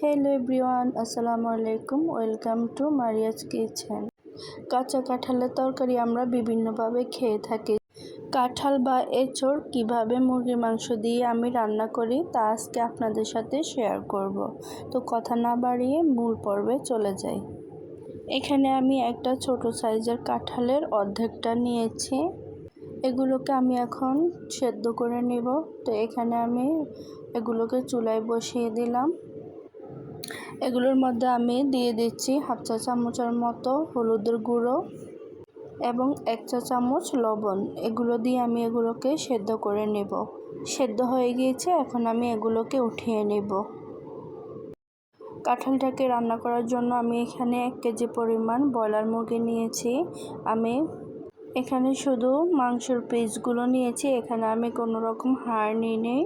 Hello everyone, আসসালামু আলাইকুম। Welcome to Maria's kitchen. কাঁচা কাঁঠালের তরকারি আমরা বিভিন্নভাবে খেয়ে থাকি। কাঁঠাল বা এঁচড় কীভাবে মুরগির মাংস দিয়ে আমি রান্না করি তা আজকে আপনাদের সাথে শেয়ার করব। তো কথা না বাড়িয়ে মূল পর্বে চলে যাই। এখানে আমি একটা ছোট সাইজের কাঁঠালের অর্ধেকটা নিয়েছি। এগুলোকে আমি এখন সেদ্ধ করে নেব। তো এখানে আমি এগুলোকে চুলায় বসিয়ে দিলাম। এগুলোর মধ্যে আমি দিয়ে দিচ্ছি হাফ চা চামচের মতো হলুদের গুঁড়ো এবং এক চা চামচ লবণ। এগুলো দিয়ে আমি এগুলোকে সেদ্ধ করে নেব। সেদ্ধ হয়ে গিয়েছে, এখন আমি এগুলোকে উঠিয়ে নেব। কাঁঠালটাকে রান্না করার জন্য আমি এখানে এক কেজি পরিমাণ ব্রয়লার মুরগি নিয়েছি। আমি এখানে শুধু মাংসের পিসগুলো নিয়েছি, এখানে আমি কোনো রকম হাড় নিই নেই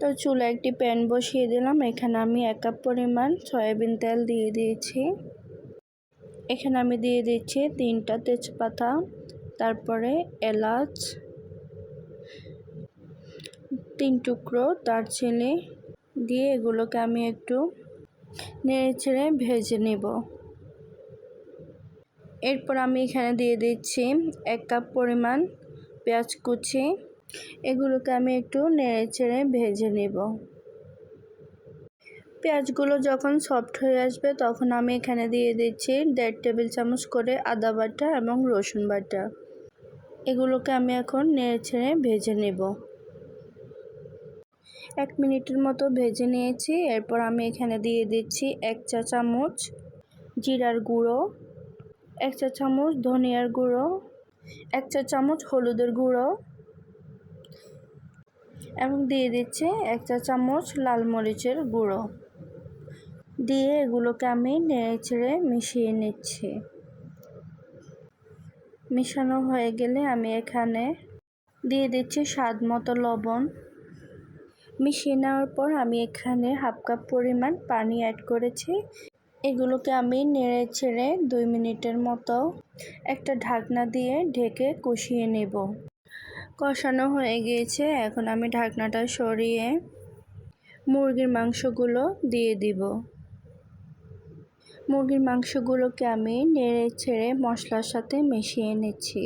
তো চুলা একটি প্যান বসিয়ে দিলাম। এখানে আমি এক কাপ পরিমাণ সয়াবিন তেল দিয়ে দিয়েছি। এখানে আমি দিয়ে দিচ্ছি তিনটা তেজপাতা, তারপরে এলাচ, তিন টুকরো দারচিনি দিয়ে এগুলোকে আমি একটু নেড়ে ছেড়ে ভেজে নেব। এরপর আমি এখানে দিয়ে দিচ্ছি এক কাপ পরিমাণ পেঁয়াজ কুচি এগুলোকে আমি একটু নেড়ে চেড়ে ভেজে নেব। পেঁয়াজগুলো যখন সফট হয়ে আসবে, তখন আমি এখানে দিয়ে দিচ্ছি দেড় টেবিল চামচ করে আদা বাটা এবং রসুন বাটা। এগুলোকে আমি এখন নেড়ে ছেড়ে ভেজে নেব। এক মিনিটের মতো ভেজে নিয়েছি। এরপর আমি এখানে দিয়ে দিচ্ছি এক চা চামচ জিরার গুঁড়ো, এক চা চামচ ধনিয়ার গুঁড়ো, এক চা চামচ হলুদের গুঁড়ো এবং দিয়ে দিচ্ছি এক চা চামচ লাল মরিচের গুঁড়ো। দিয়ে এগুলোকে আমি নেড়ে ছেড়ে মিশিয়ে নিচ্ছি। মিশানো হয়ে গেলে আমি এখানে দিয়ে দিচ্ছি স্বাদ মতো লবণ। মিশিয়ে নেওয়ার পর আমি এখানে হাফ কাপ পরিমাণ পানি অ্যাড করেছি। এগুলোকে আমি নেড়ে ছেড়ে দুই মিনিটের মতো একটা ঢাকনা দিয়ে ঢেকে কষিয়ে নেব। কষানো হয়ে গিয়েছে। এখন আমি ঢাকনাটা সরিয়ে মুরগির মাংসগুলো দিয়ে দিব। মুরগির মাংসগুলোকে আমি নেড়ে ছেড়ে মশলার সাথে মিশিয়ে নিচ্ছি।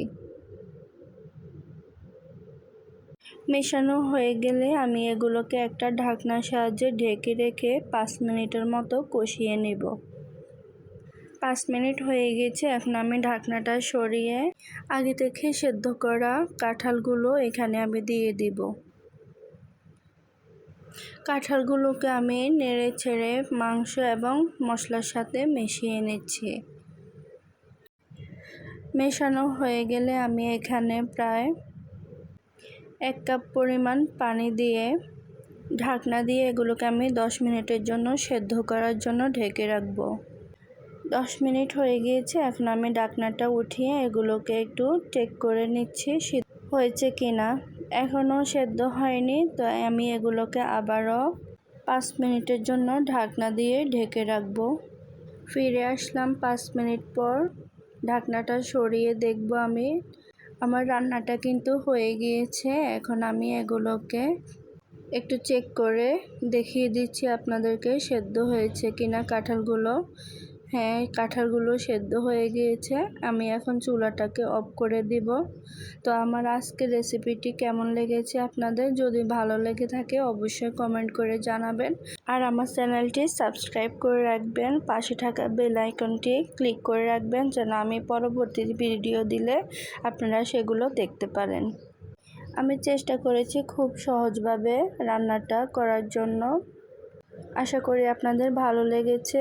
মেশানো হয়ে গেলে আমি এগুলোকে একটা ঢাকনার সাহায্যে ঢেকে রেখে পাঁচ মিনিটের মতো কষিয়ে নেব। পাঁচ মিনিট হয়ে গেছে, এখন আমি ঢাকনাটা সরিয়ে আগে থেকে সেদ্ধ করা কাঁঠালগুলো এখানে আমি দিয়ে দিব। কাঁঠালগুলোকে আমি নেড়ে ছেড়ে মাংস এবং মশলার সাথে মিশিয়ে নিচ্ছি। মেশানো হয়ে গেলে আমি এখানে প্রায় এক কাপ পরিমাণ পানি দিয়ে ঢাকনা দিয়ে এগুলোকে আমি দশ মিনিটের জন্য সেদ্ধ করার জন্য ঢেকে রাখব। দশ মিনিট হয়ে গিয়েছে, এখন আমি ডাকনাটা উঠিয়ে এগুলোকে একটু চেক করে নিচ্ছি হয়েছে কি না এখনও সেদ্ধ হয়নি তো আমি এগুলোকে আবারও পাঁচ মিনিটের জন্য ঢাকনা দিয়ে ঢেকে রাখব। ফিরে আসলাম পাঁচ মিনিট পর। ঢাকনাটা সরিয়ে দেখব আমি। আমার রান্নাটা কিন্তু হয়ে গিয়েছে, এখন আমি এগুলোকে একটু চেক করে দেখিয়ে দিচ্ছি আপনাদেরকে সেদ্ধ হয়েছে কিনা কাঁঠালগুলো। হ্যাঁ কাঁঠালগুলো সেদ্ধ হয়ে গিয়েছে। আমি এখন চুলাটাকে অফ করে দিব। তো আমার আজকে রেসিপিটি কেমন লেগেছে আপনাদের? যদি ভালো লেগে থাকে, অবশ্যই কমেন্ট করে জানাবেন। আর আমার চ্যানেলটি সাবস্ক্রাইব করে রাখবেন। পাশে থাকা বেল আইকনটি ক্লিক করে রাখবেন, যেন আমি পরবর্তী ভিডিও দিলে আপনারা সেগুলো দেখতে পারেন। আমি চেষ্টা করেছি খুব সহজভাবে রান্নাটা করার জন্য। আশা করি আপনাদের ভালো লেগেছে।